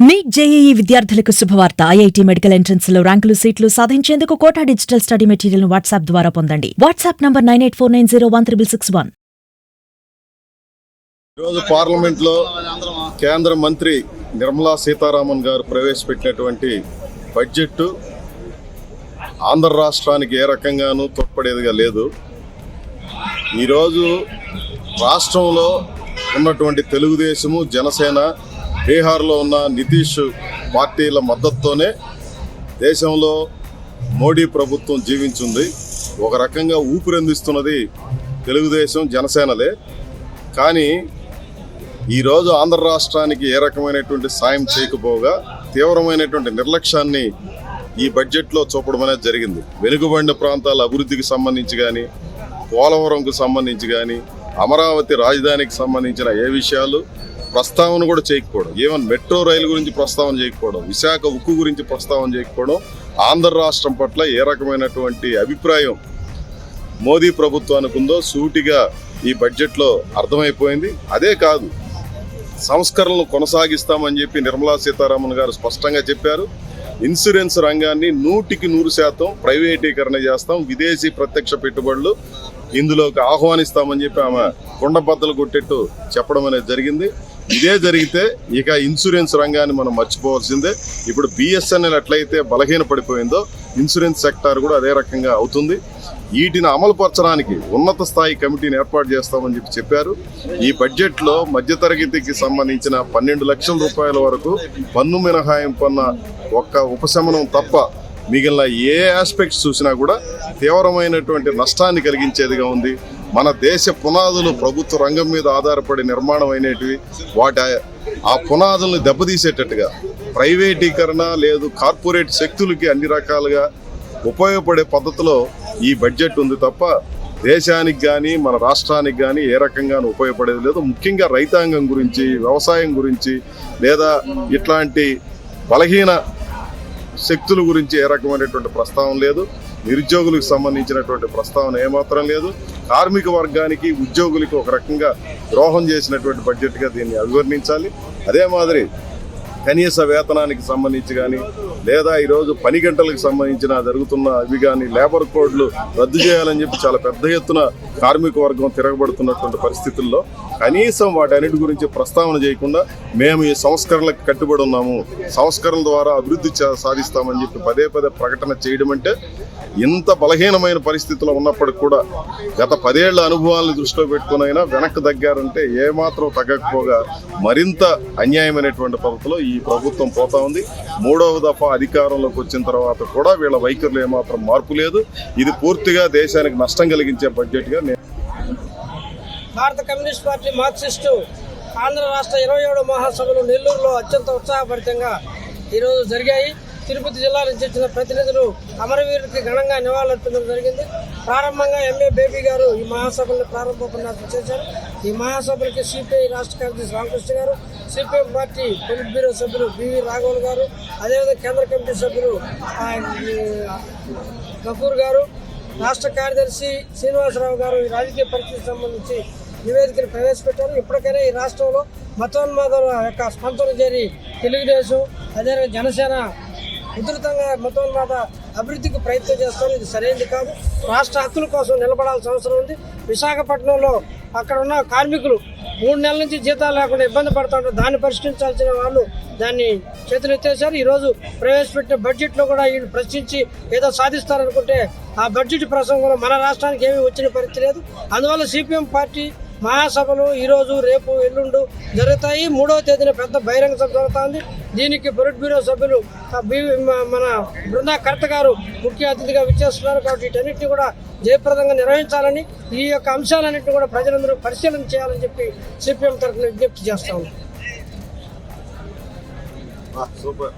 Neat JEE విద్యార్థులకు శుభవార్త. IIT medical ఎంట్రన్స్లో ర్యాంకులు సీట్లు సాధించేందుకు Kota digital study material WhatsApp ద్వారా పొందండి. WhatsApp number nine eight four nine zero one triple six one. ఈరోజు పార్లమెంట్లో కేంద్ర మంత్రి నిర్మలా సీతారామన్ గారు ప్రవేశపెట్టినటువంటి బడ్జెట్ ఆంధ్ర రాష్ట్రానికి ఏ రకంగానూ తోడ్పడేదిగా లేదు. ఈరోజు రాష్ట్రంలో ఉన్నటువంటి తెలుగుదేశము జనసేన బీహార్లో ఉన్న నితీష్ పార్టీల మద్దతుతోనే దేశంలో మోడీ ప్రభుత్వం జీవించింది. ఒక రకంగా ఊపిరందిస్తున్నది తెలుగుదేశం జనసేనలే. కానీ ఈరోజు ఆంధ్ర రాష్ట్రానికి ఏ రకమైనటువంటి సాయం చేయకపోగా తీవ్రమైనటువంటి నిర్లక్ష్యాన్ని ఈ బడ్జెట్లో చూపడం అనేది జరిగింది. వెనుకబడిన ప్రాంతాల అభివృద్ధికి సంబంధించి కానీ పోలవరంకు సంబంధించి కానీ అమరావతి రాజధానికి సంబంధించిన ఏ విషయాలు ప్రస్తావన కూడా చేయకపోవడం. ఈవెన్ మెట్రో రైలు గురించి ప్రస్తావన చేయకపోవడం విశాఖ ఉక్కు గురించి ప్రస్తావన చేయకపోవడం ఆంధ్ర రాష్ట్రం పట్ల ఏ రకమైనటువంటి అభిప్రాయం మోదీ ప్రభుత్వానికి ఉందో సూటిగా ఈ బడ్జెట్లో అర్థమైపోయింది. అదే కాదు సంస్కరణలు కొనసాగిస్తామని చెప్పి నిర్మలా సీతారామన్ గారు స్పష్టంగా చెప్పారు. ఇన్సూరెన్స్ రంగాన్ని నూటికి నూరు శాతం ప్రైవేటీకరణ చేస్తాం. విదేశీ ప్రత్యక్ష పెట్టుబడులు ఇందులోకి ఆహ్వానిస్తామని చెప్పి ఆమె కుండబద్దలు కొట్టేట్టు చెప్పడం అనేది జరిగింది. ఇదే జరిగితే ఇక ఇన్సూరెన్స్ రంగాన్ని మనం మర్చిపోవాల్సిందే. ఇప్పుడు బిఎస్ఎన్ఎల్ ఎట్లయితే బలహీన పడిపోయిందో ఇన్సూరెన్స్ సెక్టార్ కూడా అదే రకంగా అవుతుంది. వీటిని అమలుపరచడానికి ఉన్నత స్థాయి కమిటీని ఏర్పాటు చేస్తామని చెప్పి చెప్పారు. ఈ బడ్జెట్లో మధ్యతరగతికి సంబంధించిన పన్నెండు లక్షల రూపాయల వరకు పన్ను మినహాయింపన్న ఒక్క ఉపశమనం తప్ప మిగిలిన ఏ ఆస్పెక్ట్స్ చూసినా కూడా తీవ్రమైనటువంటి నష్టాన్ని కలిగించేదిగా ఉంది. మన దేశ పునాదులు ప్రభుత్వ రంగం మీద ఆధారపడి నిర్మాణం అయినటివి వాటి ఆ పునాదులను దెబ్బతీసేటట్టుగా ప్రైవేటీకరణ లేదు కార్పొరేట్ శక్తులకి అన్ని రకాలుగా ఉపయోగపడే పద్ధతిలో ఈ బడ్జెట్ ఉంది తప్ప దేశానికి కానీ మన రాష్ట్రానికి కానీ ఏ రకంగానూ ఉపయోగపడేది లేదు. ముఖ్యంగా రైతాంగం గురించి వ్యవసాయం గురించి లేదా ఇట్లాంటి బలహీన శక్తుల గురించి ఏ రకమైనటువంటి ప్రస్తావన లేదు. నిరుద్యోగులకు సంబంధించినటువంటి ప్రస్తావన ఏమాత్రం లేదు. కార్మిక వర్గానికి ఉద్యోగులకి ఒక రకంగా ద్రోహం చేసినటువంటి బడ్జెట్గా దీన్ని అభివర్ణించాలి. అదే మాదిరి కనీస వేతనానికి సంబంధించి కానీ లేదా ఈరోజు పని గంటలకు సంబంధించిన జరుగుతున్న ఇవి కానీ లేబర్ కోడ్లు రద్దు చేయాలని చెప్పి చాలా పెద్ద ఎత్తున కార్మిక వర్గం తిరగబడుతున్నటువంటి పరిస్థితుల్లో కనీసం వాటన్నిటి గురించి ప్రస్తావన చేయకుండా మేము ఈ సంస్కరణలకు కట్టుబడి ఉన్నాము. సంస్కరణల ద్వారా అభివృద్ధి సాధిస్తామని చెప్పి పదే పదే ప్రకటన చేయడం అంటే ఇంత బలహీనమైన పరిస్థితిలో ఉన్నప్పటికి కూడా గత పదేళ్ళ అనుభవాలను దృష్టిలో పెట్టుకునైనా వెనక్కి తగ్గారంటే ఏమాత్రం తగ్గకపోగా మరింత అన్యాయమైనటువంటి పద్ధతిలో ఈ ప్రభుత్వం పోతా ఉంది. మూడవ దఫా అధికారంలోకి వచ్చిన తర్వాత కూడా వీళ్ళ వైఖరులు ఏమాత్రం మార్పు లేదు. ఇది పూర్తిగా దేశానికి నష్టం కలిగించే బడ్జెట్గా నేను భారత కమ్యూనిస్ట్ పార్టీ మార్క్సిస్టు ఆంధ్ర రాష్ట్ర ఇరవై ఏడు మహాసభలు నెల్లూరులో అత్యంత ఉత్సాహభరితంగా ఈరోజు జరిగాయి. తిరుపతి జిల్లా నుంచి వచ్చిన ప్రతినిధులు అమరవీరుడికి ఘనంగా నివాళులర్పించడం జరిగింది. ప్రారంభంగా ఎంఏ బేబీ గారు ఈ మహాసభలను ప్రారంభోపన్యాసం చేశారు. ఈ మహాసభలకి సిపిఐ రాష్ట్ర కార్యదర్శి Ramakrishna garu CPM party polit bureau సభ్యులు బివి రాఘవన్ గారు అదేవిధంగా కేంద్ర కమిటీ సభ్యులు కపూర్ గఫూర్ గారు రాష్ట్ర కార్యదర్శి శ్రీనివాసరావు గారు ఈ రాజకీయ పరిస్థితికి సంబంధించి నివేదికను ప్రవేశపెట్టారు. ఇప్పటికైనా ఈ రాష్ట్రంలో మతోన్మాదాల యొక్క స్పందన చేరి తెలుగుదేశం అదేవిధంగా జనసేన ఉధృతంగా మతోన్మాద అభివృద్ధికి ప్రయత్నం చేస్తారు ఇది సరైనది కాదు. రాష్ట్ర హక్కుల కోసం నిలబడాల్సిన అవసరం ఉంది. విశాఖపట్నంలో అక్కడ ఉన్న కార్మికులు మూడు నెలల నుంచి జీతాలు లేకుండా ఇబ్బంది పడుతుంటారు దాన్ని పరిష్కరించాల్సిన వాళ్ళు దాన్ని చేతులెత్తేశారు. ఈరోజు ప్రవేశపెట్టిన బడ్జెట్లో కూడా వీళ్ళు ప్రశ్నించి ఏదో సాధిస్తారనుకుంటే ఆ బడ్జెట్ ప్రసంగంలో మన రాష్ట్రానికి ఏమీ వచ్చిన పరిస్థితి లేదు. అందువల్ల సిపిఎం పార్టీ మహాసభలు ఈరోజు రేపు ఎల్లుండు జరుగుతాయి. మూడవ తేదీన పెద్ద బహిరంగ సభ జరుగుతుంది. దీనికి పొలిట్ బ్యూరో సభ్యులు మన బృందాకర్త గారు ముఖ్య అతిథిగా విచ్చేస్తున్నారు. కాబట్టి వీటన్నిటిని కూడా జయప్రదంగా నిర్వహించాలని ఈ యొక్క అంశాలన్నింటినీ కూడా ప్రజలందరూ పరిశీలన చేయాలని చెప్పి సిపిఎం తరఫున విజ్ఞప్తి చేస్తా ఉన్నాం. సూపర్.